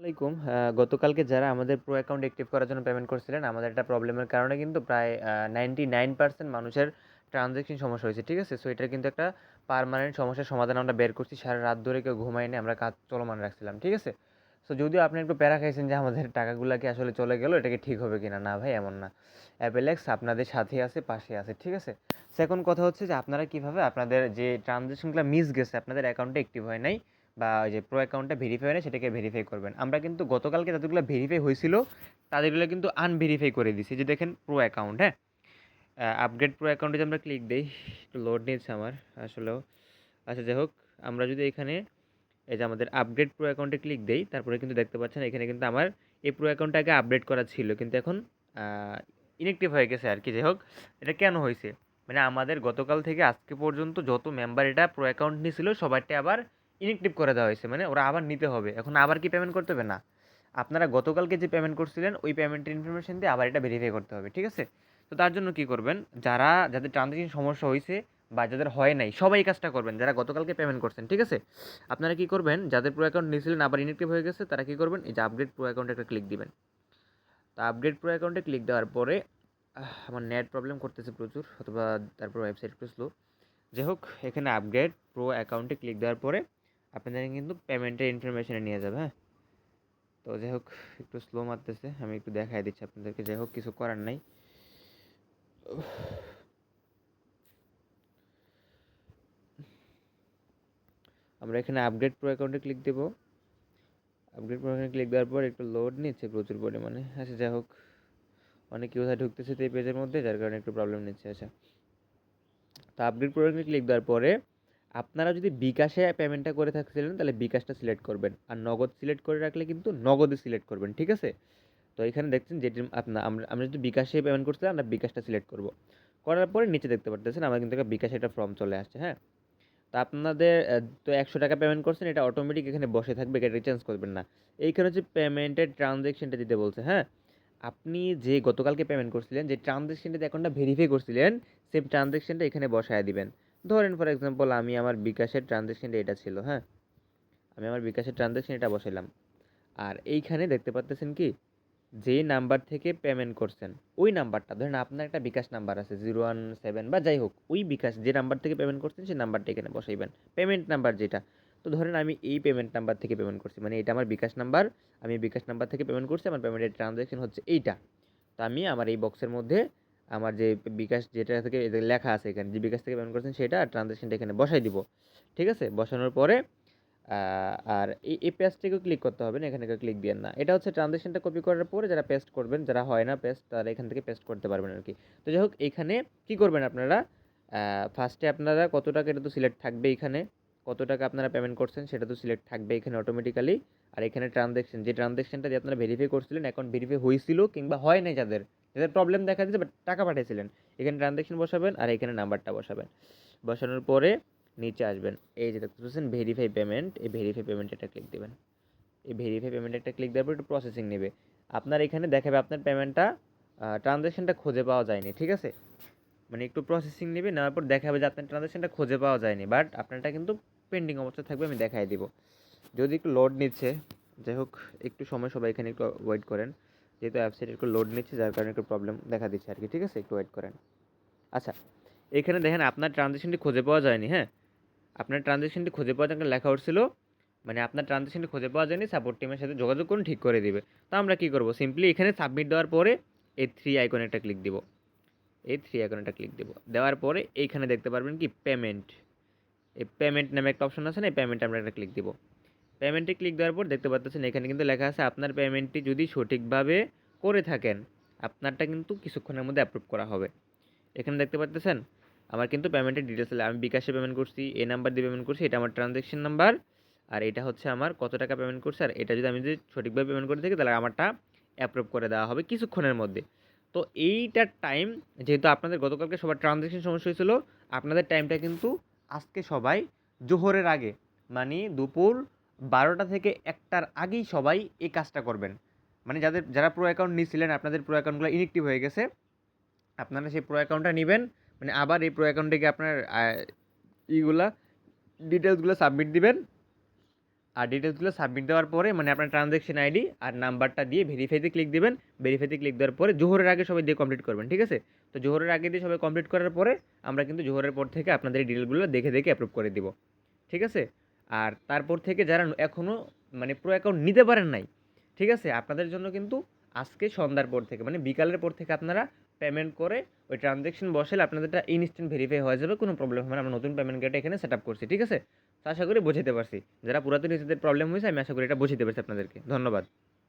আহ, গতকালকে যারা আমাদের প্রো অ্যাকাউন্ট অ্যাক্টিভ করার জন্য পেমেন্ট করছিলেন আমাদের একটা প্রবলেমের কারণে কিন্তু প্রায় নাইনটি নাইন পার্সেন্ট মানুষের ট্রানজ্যাকশন সমস্যা হয়েছে ঠিক আছে? সো এটার কিন্তু একটা পার্মানেন্ট সমস্যার সমাধান আমরা বের করছি। সারা রাত ধরে কেউ ঘুমায়নি আমরা কাজ চলমান রাখছিলাম ঠিক আছে? সো যদিও আপনি একটু প্যারা খাইছেন যে আমাদের টাকাগুলো কি আসলে চলে গেল এটাকে ঠিক হবে কিনা? না ভাই এমন না। অ্যাপেলেক্স আপনাদের সাথে আছে পাশে আছে ঠিক আছে? সেকেন্ড কথা হচ্ছে যে আপনারা কীভাবে আপনাদের যে ট্রানজ্যাকশনগুলো মিস গেছে আপনাদের অ্যাকাউন্টে অ্যাক্টিভ হয় নাই বা ওই যে প্রো অ্যাকাউন্টটা ভেরিফাই হয় সেটাকে ভেরিফাই করবেন। আমরা কিন্তু গতকালকে যাদেরগুলো ভেরিফাই হয়েছিল, তাদেরগুলো কিন্তু আনভেরিফাই করে দিছি। যে দেখেন প্রো অ্যাকাউন্ট হ্যাঁ? আপগ্রেড প্রো অ্যাকাউন্টে যদি আমরা ক্লিক দিই, একটু লোড নিয়েছে আমার, আসলেও। আচ্ছা যাই হোক, আমরা যদি এখানে এই যে আমাদের আপগ্রেড প্রো অ্যাকাউন্টে ক্লিক দেই, তারপরে কিন্তু দেখতে পাচ্ছেন, এখানে কিন্তু আমার এই প্রো অ্যাকাউন্টটা আগে আপডেট করা ছিল। কিন্তু এখন ইনএক্টিভ হয়ে গেছে আর কি, যাই হোক। এটা কেন হয়েছে? মানে আমাদের গতকাল থেকে আজকে পর্যন্ত যত মেম্বার এটা প্রো অ্যাকাউন্ট নিয়েছিল, সবারটা আবার ইনএক্টিভ করে দেওয়া হয়েছে মানে ওরা আবার নিতে হবে। এখন আবার কি পেমেন্ট করতে হবে? না। আপনারা গতকালকে যে পেমেন্ট করছিলেন, ওই পেমেন্টের ইনফরমেশন দিয়ে আবার এটা ভেরিফাই করতে হবে, ঠিক আছে? তো তার জন্য কি করবেন? যারা, যাদের ট্রানজ্যাকশন সমস্যা হয়েছে বা যাদের হয় নাই, সবাই কাজটা করবেন, যারা গতকালকে পেমেন্ট করছেন, ঠিক আছে? আপনারা কি করবেন? যাদের প্রো অ্যাকাউন্ট নিয়েছিলেন আবার ইনএক্টিভ হয়ে গেছে, তারা কি করবেন? এই যে আপগ্রেড প্রো অ্যাকাউন্টে একটা ক্লিক দিবেন। তো আপগ্রেড প্রো অ্যাকাউন্টে ক্লিক দেওয়ার পরে আমার নেট প্রবলেম করতেছে প্রচুর, অথবা তারপর ওয়েবসাইট একটু স্লো যাই হোক, এখানে আপগ্রেড প্রো অ্যাকাউন্টে ক্লিক দেওয়ার পরে আপনাদের কিন্তু পেমেন্টের ইনফরমেশনে নিয়ে যাবে হ্যাঁ? তো যাই হোক, একটু স্লো মারতেছে, আমি একটু দেখাই দিচ্ছি আপনাদেরকে, যাই হোক, কিছু করার নাই। আমরা এখানে আপগ্রেড প্রো অ্যাকাউন্টে ক্লিক দেবো। আপগ্রেড প্রো অ্যাকাউন্টে ক্লিক দেওয়ার পর একটু লোড নিচ্ছে প্রচুর পরিমাণে। আচ্ছা যাই হোক, অনেক ইউজার ঢুকতেছে এই পেজের মধ্যে, যার কারণে একটু প্রবলেম নিচ্ছে আচ্ছা। তো আপগ্রেড প্রো অ্যাকাউন্টে ক্লিক দেওয়ার পরে আপনারা যদি বিকাশে পেমেন্টটা করে থাকছিলেন, তাহলে বিকাশটা সিলেক্ট করবেন। আর নগদ সিলেক্ট করে রাখলে কিন্তু নগদে সিলেক্ট করবেন, ঠিক আছে? তো এখানে দেখছেন যেটি আপনার আমরা আমরা যদি বিকাশে পেমেন্ট করছিলাম, আমরা বিকাশটা সিলেক্ট করব। করার পরে নিচে দেখতে পারতেছেন, আমার কিন্তু একটা বিকাশে একটা ফর্ম চলে আসছে হ্যাঁ? তো আপনাদের তো একশো টাকা পেমেন্ট করছেন, এটা অটোমেটিক এখানে বসে থাকবে, এটা চেঞ্জ করবেন না। এইখানে হচ্ছে পেমেন্টের ট্রানজ্যাকশনটা দিতে বলছে হ্যাঁ? আপনি যে গতকালকে পেমেন্ট করছিলেন, যে ট্রানজ্যাকশনটা অ্যাকাউন্টটা ভেরিফাই করছিলেন সেম ট্রানজ্যাকশনটা এখানে বসায় দিবেন। ধরেন ফর এক্সাম্পল আমি আমার বিকাশের ট্রানজ্যাকশনটা এটা ছিল হ্যাঁ? আমি আমার বিকাশের ট্রানজ্যাকশন এটা বসাইলাম। আর এইখানে দেখতে পাচ্তেছেন কি? যে নাম্বার থেকে পেমেন্ট করছেন, ওই নাম্বারটা ধরেন আপনার একটা বিকাশ নাম্বার আছে জিরো ওয়ান সেভেন বা যাই হোক, ওই বিকাশ যে নাম্বার থেকে পেমেন্ট করছেন, সেই নাম্বারটা এখানে বসাইবেন। পেমেন্ট নাম্বার যেটা। তো ধরেন আমি এই পেমেন্ট নাম্বার থেকে পেমেন্ট করছি মানে এটা আমার বিকাশ নাম্বার আমি বিকাশ নাম্বার থেকে পেমেন্ট করছি, আমার পেমেন্টের ট্রানজ্যাকশন হচ্ছে এইটা। তো আমি আমার এই বক্সের মধ্যে আমার যে বিকাশ যেটা থেকে লেখা আছে এখানে, যে বিকাশ থেকে পেমেন্ট করছেন সেটা ট্রানজ্যাকশনটা এখানে বসাই দিব। ঠিক আছে? বসানোর পরে আর এই এই পেজটাকেও ক্লিক করতে হবে না, এখানে ক্লিক দিয়েন না। এটা হচ্ছে ট্রানজ্যাকশনটা কপি করার পরে যারা পেস্ট করবেন, যারা হয় না পেস্ট তারা এখান থেকে পেস্ট করতে পারবেন আর কি তো যাই হোক, এখানে কী করবেন আপনারা? ফার্স্টে আপনারা কত টাকা এটা তো সিলেক্ট থাকবে এখানে? কত টাকা আপনারা পেমেন্ট করছেন সেটা তো সিলেক্ট থাকবে এখানে অটোমেটিক্যালি আর এখানে ট্রানজ্যাকশন যে ট্রানজ্যাকশনটা দিয়ে আপনারা ভেরিফাই করছিলেন অ্যাকাউন্ট ভেরিফাই হয়েছিল কিংবা হয় নাই যাদের যাদের প্রবলেম দেখা দিয়েছে বাট টাকা পাঠিয়েছিলেন। এখানে ট্রানজ্যাকশন বসাবেন আর এখানে নাম্বারটা বসাবেন। বসানোর পরে নিচে আসবেন। এই যে দেখতে পাচ্ছেন ভেরিফাই পেমেন্ট এই ভেরিফাই পেমেন্ট একটা ক্লিক দেবেন। এই ভেরিফাই পেমেন্ট একটা ক্লিক দেওয়ার পর একটু প্রসেসিং নেবে। আপনার এখানে দেখাবে আপনার পেমেন্টটা ট্রানজ্যাকশনটা খুঁজে পাওয়া যায়নি, ঠিক আছে? মানে একটু প্রসেসিং নেবে, নেওয়ার পর দেখাবে যে আপনার ট্রানজ্যাকশনটা খুঁজে পাওয়া যায়নি বাট আপনারটা কিন্তু পেন্ডিং অবস্থা থাকবে, আমি দেখাই দিব। যদি একটু লোড নিচ্ছে, যাই হোক, একটু সময় সবাই এখানে একটু ওয়েট করেন। যেহেতু ওয়েবসাইট একটু লোড নিচ্ছে, যার কারণে একটু প্রবলেম দেখা দিচ্ছে আর কি, ঠিক আছে? একটু ওয়েট করেন। আচ্ছা এখানে দেখেন আপনার ট্রানজ্যাকশনটি খুঁজে পাওয়া যায়নি হ্যাঁ? আপনার ট্রানজ্যাকশনটি খুঁজে পাওয়া যায়নি লেখা উঠছিল মানে আপনার ট্রানজ্যাকশনটি খুঁজে পাওয়া যায়নি সাপোর্ট টিমের সাথে যোগাযোগ করুন, ঠিক করে দিবে। তো আমরা কী করব? সিম্পলি এখানে সাবমিট দেওয়ার পরে এই থ্রি আইকনে একটা ক্লিক দিব। এই থ্রি আইকনে একটা ক্লিক দেবো। দেওয়ার পরে এইখানে দেখতে পারবেন কি পেমেন্ট এই পেমেন্ট নামে একটা অপশন আছে না, এই পেমেন্ট আমরা একটা ক্লিক দিব। পেমেন্টে ক্লিক দেওয়ার পর দেখতে পাচ্ছেন এখানে কিন্তু লেখা আছে, আপনার পেমেন্টটি যদি সঠিকভাবে করে থাকেন, আপনারটা কিন্তু কিছুক্ষণের মধ্যে অ্যাপ্রুভ করা হবে। এখানে দেখতে পাচ্ছেন আমার কিন্তু পেমেন্টের ডিটেলস আমি বিকাশে পেমেন্ট করছি, এই নাম্বার দিয়ে পেমেন্ট করছি, এটা আমার ট্রানজ্যাকশন নাম্বার আর এটা হচ্ছে আমার কত টাকা পেমেন্ট করছি, আর এটা যদি আমি যদি সঠিকভাবে পেমেন্ট করে থাকি, তাহলে আমারটা অ্যাপ্রুভ করে দেওয়া হবে কিছুক্ষণের মধ্যে। তো এইটার টাইম যেহেতু আপনাদের গতকালকে সবার ট্রানজ্যাকশন সমস্যা হয়েছিল, আপনাদের টাইমটা কিন্তু আজকে সবাই জোহরের আগে মানে দুপুর বারোটা থেকে একটার আগেই সবাই এই কাজটা করবেন। মানে যাদের, যারা প্রো অ্যাকাউন্ট নিয়েছিলেন আপনাদের প্রো অ্যাকাউন্টগুলো ইনএক্টিভ হয়ে গেছে। আপনারা সেই প্রো অ্যাকাউন্টটা নেবেন। মানে আবার এই প্রো অ্যাকাউন্টে আপনার ইগুলা ডিটেলসগুলো সাবমিট দিবেন। আর ডিটেলসগুলো সাবমিট দেওয়ার পরে মানে আপনার ট্রানজ্যাকশন আইডি আর নাম্বারটা দিয়ে ভেরিফাইতে ক্লিক দেবেন। ভেরিফাইতে ক্লিক দেওয়ার পরে জোহরের আগে সবাই দিয়ে কমপ্লিট করবেন, ঠিক আছে? তো জোহরের আগে দিয়ে সবাই কমপ্লিট করার পরে, আমরা কিন্তু জোহরের পর থেকে আপনাদের এই ডিটেলগুলো দেখে দেখে অ্যাপ্রুভ করে দিব, ঠিক আছে? আর তারপর থেকে যারা এখনও মানে প্রো অ্যাকাউন্ট নিতে পারেন নাই, ঠিক আছে? আপনাদের জন্য কিন্তু আজকে সন্ধ্যার পর থেকে মানে বিকালের পর থেকে আপনারা পেমেন্ট করে ওই ট্রানজ্যাকশন বসালে আপনাদেরটা ইনস্ট্যান্ট ভেরিফাই হয়ে যাবে, কোনো প্রবলেম হবে না। আমরা নতুন পেমেন্ট গেট এখানে সেট আপ করছি, ঠিক আছে? তো আশা করি বোঝাতে পারছি। যারা পুরাতন নিজেদের প্রবলেম হয়েছে, আমি আশা করি এটা বোঝাতে পারছি আপনাদেরকে। ধন্যবাদ।